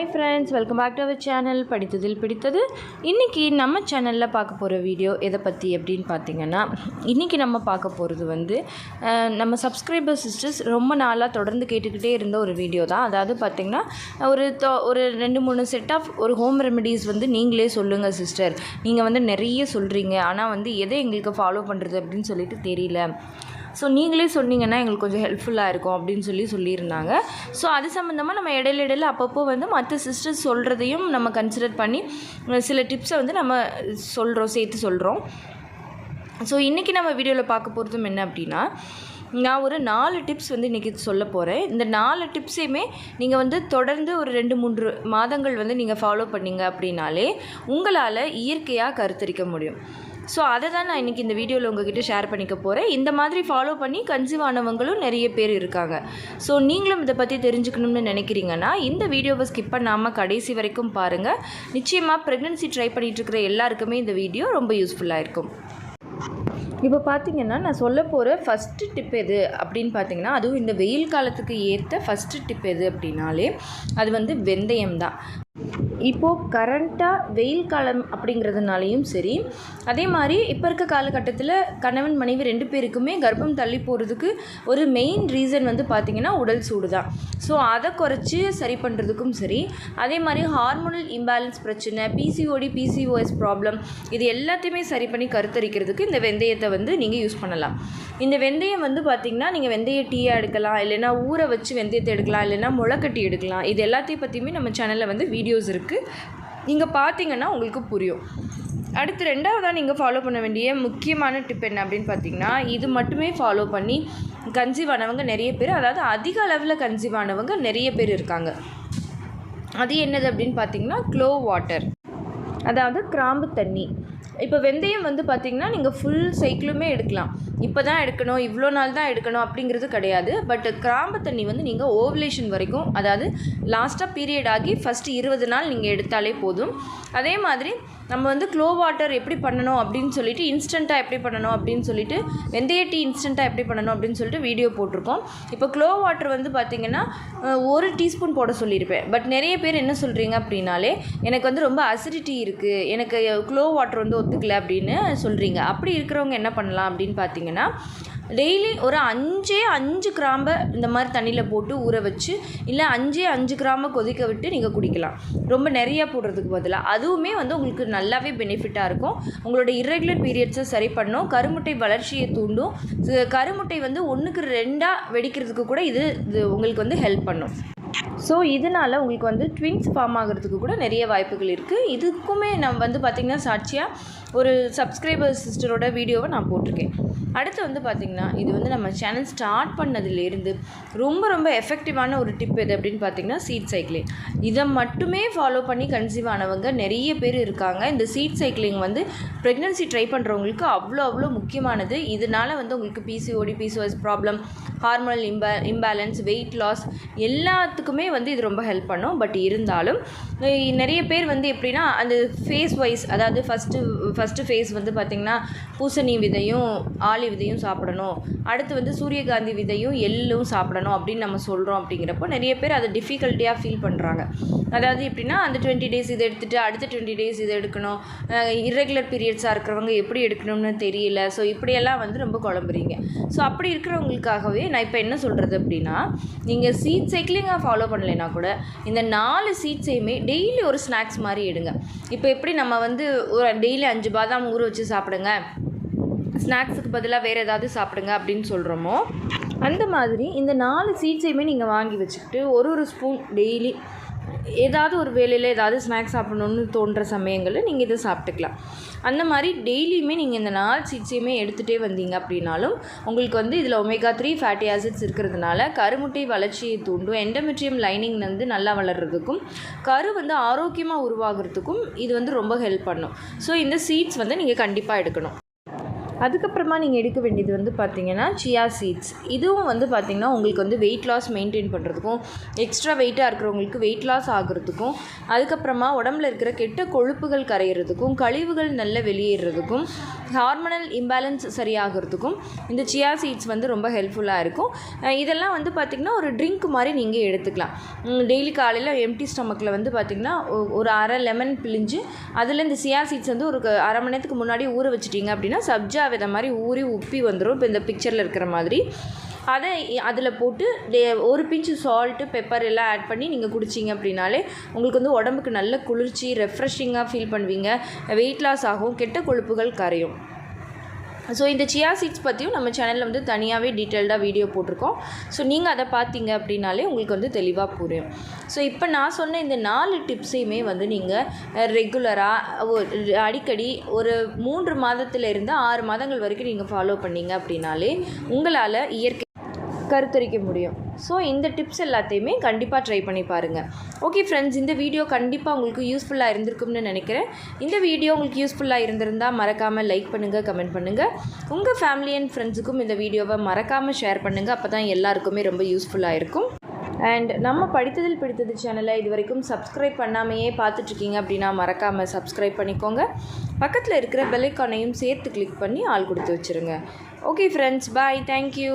Hi friends welcome back to our channel படித்ததில் பிடித்தது. இன்றைக்கி நம்ம சேனலில் பார்க்க போகிற வீடியோ எதை பற்றி அப்படின்னு பார்த்தீங்கன்னா இன்றைக்கி நம்ம பார்க்க போகிறது வந்து நம்ம சப்ஸ்கிரைபர் சிஸ்டர்ஸ் ரொம்ப நாளாக தொடர்ந்து கேட்டுக்கிட்டே இருந்த ஒரு வீடியோ தான். அதாவது பார்த்திங்கன்னா ஒரு தோ ஒரு ரெண்டு மூணு செட் ஆஃப் ஒரு ஹோம் ரெமெடிஸ் வந்து நீங்களே சொல்லுங்கள் சிஸ்டர் நீங்கள் வந்து நிறைய சொல்கிறீங்க ஆனால் வந்து எதை எங்களுக்கு ஃபாலோ பண்ணுறது அப்படின்னு சொல்லிட்டு தெரியல. ஸோ நீங்களே சொன்னீங்கன்னா எங்களுக்கு கொஞ்சம் ஹெல்ப்ஃபுல்லாக இருக்கும் அப்படின்னு சொல்லி சொல்லியிருந்தாங்க. ஸோ அது சம்மந்தமாக நம்ம இடையில இடையில அப்பப்போ வந்து மற்ற சிஸ்டர்ஸ் சொல்கிறதையும் நம்ம கன்சிடர் பண்ணி சில டிப்ஸை வந்து நம்ம சொல்கிறோம் சேர்த்து சொல்கிறோம் ஸோ இன்றைக்கி நம்ம வீடியோவில் பார்க்க போகிறதும் என்ன அப்படின்னா நான் ஒரு நாலு டிப்ஸ் வந்து இன்றைக்கி சொல்ல போகிறேன் இந்த நாலு டிப்ஸையுமே நீங்கள் வந்து தொடர்ந்து ஒரு ரெண்டு மூன்று மாதங்கள் வந்து நீங்கள் ஃபாலோ பண்ணிங்க அப்படின்னாலே உங்களால் இயற்கையாக கருத்தரிக்க முடியும். ஸோ அதை தான் நான் இன்றைக்கி இந்த வீடியோவில் உங்ககிட்ட ஷேர் பண்ணிக்க போகிறேன் இந்த மாதிரி ஃபாலோ பண்ணி கன்சீவ் ஆனவங்களும் நிறைய பேர் இருக்காங்க. ஸோ நீங்களும் இதை பற்றி தெரிஞ்சுக்கணும்னு நினைக்கிறீங்கன்னா இந்த வீடியோவை ஸ்கிப் பண்ணாமல் கடைசி வரைக்கும் பாருங்கள் நிச்சயமாக ப்ரெக்னென்சி ட்ரை பண்ணிகிட்டு இருக்கிற எல்லாருக்குமே இந்த வீடியோ ரொம்ப யூஸ்ஃபுல்லாக இருக்கும். இப்போ பார்த்தீங்கன்னா நான் சொல்ல போகிற ஃபஸ்ட்டு டிப் எது அப்படின்னு பார்த்தீங்கன்னா அதுவும் இந்த வெயில் காலத்துக்கு ஏற்ற ஃபஸ்ட்டு டிப் எது அப்படின்னாலே அது வந்து வெந்தயம் தான். இப்போது கரண்ட்டாக வெயில் காலம் அப்படிங்கிறதுனாலையும் சரி அதே மாதிரி இப்போ இருக்க காலகட்டத்தில் கணவன் மனைவி ரெண்டு பேருக்குமே கர்ப்பம் தள்ளி போகிறதுக்கு ஒரு மெயின் ரீசன் வந்து பார்த்திங்கன்னா உடல் சூடு தான் ஸோ அதை குறைச்சி சரி பண்ணுறதுக்கும் சரி அதே மாதிரி ஹார்மோனல் இம்பேலன்ஸ் பிரச்சனை பிசிஓடி பிசிஓஎஸ் ப்ராப்ளம் இது எல்லாத்தையுமே சரி பண்ணி கருத்தரிக்கிறதுக்கு இந்த வெந்தயத்தை வந்து நீங்கள் யூஸ் பண்ணலாம். இந்த வெந்தயம் வந்து பார்த்திங்கன்னா நீங்கள் வெந்தய டீயாக எடுக்கலாம் இல்லைன்னா ஊற வச்சு வெந்தயத்தை எடுக்கலாம் இல்லைன்னா முளைக்கட்டி எடுக்கலாம். இது எல்லாத்தையும் பற்றியுமே நம்ம சேனலில் வந்து வீடியோஸ் இருக்குது நீங்கள் பார்த்தீங்கன்னா உங்களுக்கு புரியும். அடுத்து ரெண்டாவதாக நீங்கள் ஃபாலோ பண்ண வேண்டிய முக்கியமான டிப் என்ன அப்படின்னு பார்த்தீங்கன்னா இது மட்டுமே ஃபாலோ பண்ணி கன்சீவ் ஆனவங்க நிறைய பேர் அதாவது அதிக அளவில் கன்சீவ் ஆனவங்க நிறைய பேர் இருக்காங்க. அது என்னது அப்படின்னு பார்த்தீங்கன்னா க்ளோ வாட்டர் அதாவது கிராம்பு தண்ணி. இப்போ வெந்தயம் வந்து பார்த்திங்கன்னா நீங்கள் ஃபுல் சைக்கிளுமே எடுக்கலாம். இப்போ தான் எடுக்கணும் இவ்வளோ நாள் தான் எடுக்கணும் அப்படிங்கிறது கிடையாது. பட் கிராம்பு தண்ணி வந்து நீங்கள் ஓவலேஷன் வரைக்கும் அதாவது லாஸ்ட்டாக பீரியட் ஆகி ஃபஸ்ட்டு இருபது நாள் நீங்கள் எடுத்தாலே போதும். அதே மாதிரி நம்ம வந்து க்ளோ வாட்டர் எப்படி பண்ணணும் அப்படின்னு சொல்லிட்டு இன்ஸ்டண்ட்டாக எப்படி பண்ணணும் அப்படின்னு சொல்லிட்டு வெந்தய டீ இன்ஸ்டண்ட்டாக எப்படி பண்ணணும் அப்படின்னு சொல்லிட்டு வீடியோ போட்டிருக்கோம். இப்போ க்ளோ வாட்டர் வந்து பார்த்திங்கன்னா ஒரு டீஸ்பூன் போட சொல்லியிருப்பேன். பட் நிறைய பேர் என்ன சொல்கிறீங்க அப்படின்னாலே எனக்கு வந்து ரொம்ப அசிடிட்டி இருக்குது எனக்கு க்ளோ வாட்டர் வந்து ஒத்துக்கல அப்படின்னு சொல்கிறீங்க அப்படி இருக்கிறவங்க என்ன பண்ணலாம் அப்படின்னு பார்த்தீங்கன்னா டெய்லி ஒரு அஞ்சே அஞ்சு கிராம்பை இந்த மாதிரி தண்ணியில் போட்டு ஊற வச்சு இல்லை அஞ்சே அஞ்சு கிராம்பை கொதிக்க விட்டு நீங்கள் குடிக்கலாம். ரொம்ப நிறையா போடுறதுக்கு பதிலாக அதுவுமே வந்து உங்களுக்கு நல்லாவே பெனிஃபிட்டாக இருக்கும். உங்களோட இரகுலர் பீரியட்ஸை சரி பண்ணும். கருமுட்டை வளர்ச்சியை தூண்டும். கருமுட்டை வந்து ஒன்றுக்கு ரெண்டாக வெடிக்கிறதுக்கு கூட இது இது உங்களுக்கு வந்து ஹெல்ப் பண்ணும். ஸோ இதனால் உங்களுக்கு வந்து ட்வின்ஸ் ஃபார்ம் ஆகிறதுக்கு கூட நிறைய வாய்ப்புகள் இருக்குது இதுக்குமே நான் வந்து பார்த்திங்கன்னா சாட்சியாக ஒரு சப்ஸ்கிரைபர் சிஸ்டரோட வீடியோவை நான் போட்டிருக்கேன். அடுத்து வந்து பார்த்திங்கன்னா இது வந்து நம்ம சேனல் ஸ்டார்ட் பண்ணதுலேருந்து ரொம்ப ரொம்ப எஃபெக்டிவான ஒரு டிப் எது அப்படின்னு பார்த்தீங்கன்னா சீட் சைக்கிளிங் இதை மட்டுமே ஃபாலோ பண்ணி கன்சீவ் ஆனவங்க நிறைய பேர் இருக்காங்க. இந்த சீட் சைக்கிளிங் வந்து ப்ரெக்னன்சி ட்ரை பண்ணுறவங்களுக்கு அவ்வளோ அவ்வளோ முக்கியமானது. இதனால் வந்து உங்களுக்கு பிசிஓடி பிசிஓஎஸ் ப்ராப்ளம் ஹார்மோனல் இம்பே இம்பேலன்ஸ் வெயிட் லாஸ் எல்லாத்துக்குமே வந்து இது ரொம்ப ஹெல்ப் பண்ணும். பட் இருந்தாலும் நிறைய பேர் வந்து எப்படின்னா அந்த ஃபேஸ் வைஸ் அதாவது ஃபஸ்ட்டு ஃபஸ்ட்டு ஃபேஸ் வந்து பார்த்திங்கன்னா பூசணி விதையும் ஆல் ஆளி விதையும் சாப்பிடணும். அடுத்து வந்து சூரியகாந்தி விதையும் எள்ளும் சாப்பிடணும் அப்படின்னு நம்ம சொல்கிறோம் அப்படிங்கிறப்போ நிறைய பேர் அதை டிஃபிகல்ட்டியாக ஃபீல் பண்ணுறாங்க அதாவது எப்படின்னா அந்த டுவெண்ட்டி டேஸ் இதை எடுத்துகிட்டு அடுத்த டுவெண்ட்டி டேஸ் இதை எடுக்கணும். இரெகுலர் பீரியட்ஸாக இருக்கிறவங்க எப்படி எடுக்கணும்னு தெரியல. ஸோ இப்படியெல்லாம் வந்து ரொம்ப குழம்புறீங்க. ஸோ அப்படி இருக்கிறவங்களுக்காகவே நான் இப்போ என்ன சொல்கிறது அப்படின்னா நீங்கள் சீட் சைக்கிளிங்காக ஃபாலோ பண்ணலைன்னா கூட இந்த நாலு சீட்ஸையுமே டெய்லி ஒரு ஸ்நாக்ஸ் மாதிரி எடுங்க. இப்போ எப்படி நம்ம வந்து ஒரு டெய்லி அஞ்சு பாதாம் ஊற வச்சு சாப்பிடுங்க. ஸ்நாக்ஸுக்கு பதிலாக வேறு ஏதாவது சாப்பிடுங்க அப்படின்னு சொல்கிறோமோ அந்த மாதிரி இந்த நாலு சீட்ஸையுமே நீங்கள் வாங்கி வச்சுக்கிட்டு ஒரு ஒரு ஸ்பூன் டெய்லி ஏதாவது ஒரு வேலையில் ஏதாவது ஸ்நாக்ஸ் சாப்பிடணுன்னு தோன்ற சமயங்களில் நீங்கள் இதை சாப்பிட்டுக்கலாம். அந்த மாதிரி டெய்லியுமே நீங்கள் இந்த நாலு சீட்ஸையுமே எடுத்துகிட்டே வந்தீங்க அப்படின்னாலும் உங்களுக்கு வந்து இதில் ஒமேகா த்ரீ ஃபேட்டி ஆசிட்ஸ் இருக்கிறதுனால கருமுட்டை வளர்ச்சியை தூண்டும் எண்டமெட்ரியம் லைனிங் வந்து நல்லா வளர்கிறதுக்கும் கரு வந்து ஆரோக்கியமாக உருவாகிறதுக்கும் இது வந்து ரொம்ப ஹெல்ப் பண்ணும். ஸோ இந்த சீட்ஸ் வந்து நீங்கள் கண்டிப்பாக எடுக்கணும். அதுக்கப்புறமா நீங்கள் எடுக்க வேண்டியது வந்து பார்த்திங்கன்னா சியா சீட்ஸ் இதுவும் வந்து பார்த்திங்கன்னா உங்களுக்கு வந்து வெயிட் லாஸ் மெயின்டைன் பண்ணுறதுக்கும் எக்ஸ்ட்ரா வெயிட்டாக இருக்கிறவங்களுக்கு வெயிட் லாஸ் ஆகுறதுக்கும் அதுக்கப்புறமா உடம்புல இருக்கிற கெட்ட கொழுப்புகள் கரையிறதுக்கும் கழிவுகள் நல்ல வெளியேறதுக்கும் ஹார்மோனல் இம்பேலன்ஸ் சரியாகிறதுக்கும் இந்த சியா சீட்ஸ் வந்து ரொம்ப ஹெல்ப்ஃபுல்லாக இருக்கும். இதெல்லாம் வந்து பார்த்திங்கன்னா ஒரு ட்ரிங்க் மாதிரி நீங்கள் எடுத்துக்கலாம். டெய்லி காலையில் எம்டி ஸ்டமக்கில் வந்து பார்த்திங்கன்னா ஒரு அரை லெமன் பிழிஞ்சு அதில் இந்த சியா சீட்ஸ் வந்து ஒரு அரை மணி நேரத்துக்கு முன்னாடி ஊற வச்சிட்டிங்க அப்படின்னா சப்ஜா விதை மாதிரி ஊறி உப்பி வந்துடும் இப்போ இந்த பிக்சரில் இருக்கிற மாதிரி. அதை அதில் போட்டு டே- ஒரு பிஞ்சு சால்ட்டு பெப்பர் எல்லாம் ஆட் பண்ணி நீங்கள் குடிச்சிங்க அப்படின்னாலே உங்களுக்கு வந்து உடம்புக்கு நல்ல குளிர்ச்சி ரெஃப்ரெஷிங்காக ஃபீல் பண்ணுவீங்க. வெயிட் லாஸ் ஆகும் கெட்ட கொழுப்புகள் கரையும். ஸோ இந்த சியா சீட்ஸ் பற்றியும் நம்ம சேனலில் வந்து தனியாகவே டீட்டெயில்டாக வீடியோ போட்டிருக்கோம். ஸோ நீங்கள் அதை பார்த்தீங்க அப்படின்னாலே உங்களுக்கு வந்து தெளிவாக புரியும். ஸோ இப்போ நான் சொன்ன இந்த நாலு டிப்ஸையுமே வந்து நீங்கள் ரெகுலராக அடிக்கடி ஒரு மூன்று மாதத்துல இருந்து ஆறு மாதங்கள் வரைக்கும் நீங்கள் ஃபாலோ பண்ணீங்க அப்படின்னாலே உங்களால் இயற்கை கருத்தரிக்க முடியும். ஸோ இந்த டிப்ஸ் எல்லாத்தையுமே கண்டிப்பாக ட்ரை பண்ணி பாருங்கள் ஓகே ஃப்ரெண்ட்ஸ் இந்த வீடியோ கண்டிப்பாக உங்களுக்கு யூஸ்ஃபுல்லாக இருந்திருக்கும்னு நினைக்கிறேன். இந்த வீடியோ உங்களுக்கு யூஸ்ஃபுல்லாக இருந்திருந்தால் மறக்காமல் லைக் பண்ணுங்கள் கமெண்ட் பண்ணுங்கள் உங்கள் ஃபேமிலி அண்ட் ஃப்ரெண்ட்ஸுக்கும் இந்த வீடியோவை மறக்காமல் ஷேர் பண்ணுங்கள் அப்போ தான் எல்லாருக்குமே ரொம்ப யூஸ்ஃபுல்லாக இருக்கும். அண்ட் நம்ம படித்ததில் பிடித்தது சேனலை இது வரைக்கும் சப்ஸ்கிரைப் பண்ணாமையே பார்த்துட்ருக்கீங்க அப்படின்னா மறக்காமல் சப்ஸ்கிரைப் பண்ணிக்கோங்க. பக்கத்தில் இருக்கிற பெல்லைக்கானையும் சேர்த்து கிளிக் பண்ணி ஆள் கொடுத்து வச்சுருங்க. Okay friends bye thank you